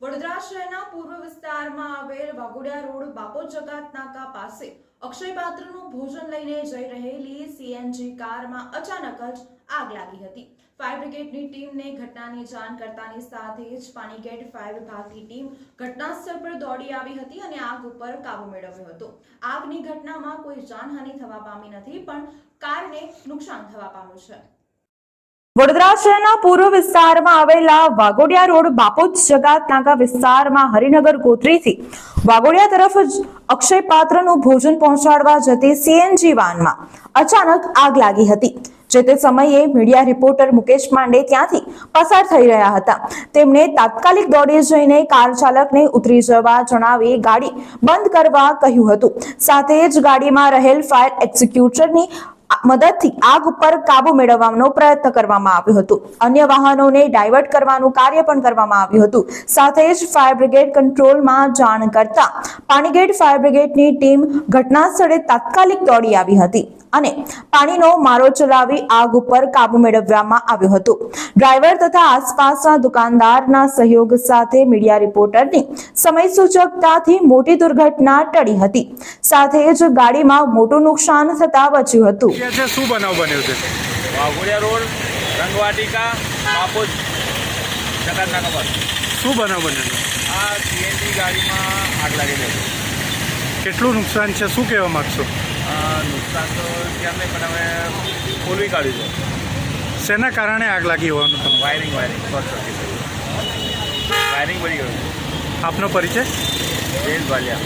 વડોદરા શહેરના પૂર્વ વિસ્તારમાં આવેલ વાઘોડિયા રોડ બાપો જકાત નાકા પાસે અક્ષય પાત્રનું ભોજન લઈને જઈ રહેલી સીએનજી કારમાં અચાનક જ આગ લાગી હતી. ફાયર બ્રિગેડની ટીમને ઘટનાની જાણ કરતાની સાથે જ પાણીગેટ ફાયર વિભાગની ટીમ ઘટનાસ્થળ પર દોડી આવી હતી અને આગ ઉપર કાબુ મેળવ્યો હતો. આગની ઘટનામાં કોઈ જાનહાનિ થવા પામી નથી, પણ કારને નુકસાન થવા પામ્યું છે. વડોદરા શહેરના પૂર્વ વિસ્તારમાં આવેલા વાઘોડિયા રોડ બાપોદ જગાત નાકા વિસ્તારમાં હરિનગર ગોત્રીથી વાઘોડિયા તરફ અક્ષય પાત્રનું ભોજન પહોંચાડવા જતી સીએનજી વાનમાં અચાનક આગ લાગી હતી. જે તે સમયે મીડિયા રિપોર્ટર મુકેશ પાંડે ત્યાંથી પસાર થઈ રહ્યા હતા. તેમણે તાત્કાલિક દોડી જઈને કાર ચાલકને ઉતરી જવા જણાવી ગાડી બંધ કરવા કહ્યું હતું. સાથે જ ગાડીમાં રહેલ ફાયર એક્ઝિક્યુટરની મદદથી આગ ઉપર કાબુ મેળવવાનો પ્રયત્ન કરવામાં આવ્યો હતો. અન્ય વાહનોને ડાયવર્ટ કરવાનું કાર્ય પણ કરવામાં આવ્યું હતું. સાથે જ ફાયર બ્રિગેડ કંટ્રોલમાં જાણ કરતા પાણીગેટ ફાયર બ્રિગેડની ટીમ ઘટના સ્થળે તાત્કાલિક દોડી આવી હતી અને પાણીનો મારો ચલાવી આગ ઉપર કાબુ મેળવવામાં આવ્યો હતો. ડ્રાઈવર તથા આસપાસના દુકાનદારના સહયોગ સાથે મીડિયા રિપોર્ટરની સમય સૂચકતાથી મોટી દુર્ઘટના ટળી હતી. સાથે જ ગાડીમાં મોટું નુકસાન થતા બચ્યું હતું. કે છે શું બનાવ બન્યો છે? વાઘોડિયા રોડ રંગવાટિકા બાપોદ જકાતનાકા પર શું બનાવ બન્યો? આ સીએનજી ગાડીમાં આગ લાગી હતી કેટલું નુકસાન છે શું કહેવા માગશો? નુકસાન તો ક્યાં નહીં પણ અમે ખોલવી કાઢ્યું છે. શેના કારણે આગ લાગી હોવાનું wiring wiring short circuit wiring બળી ગયું. આપનો પરિચય? જયેશ વાલિયા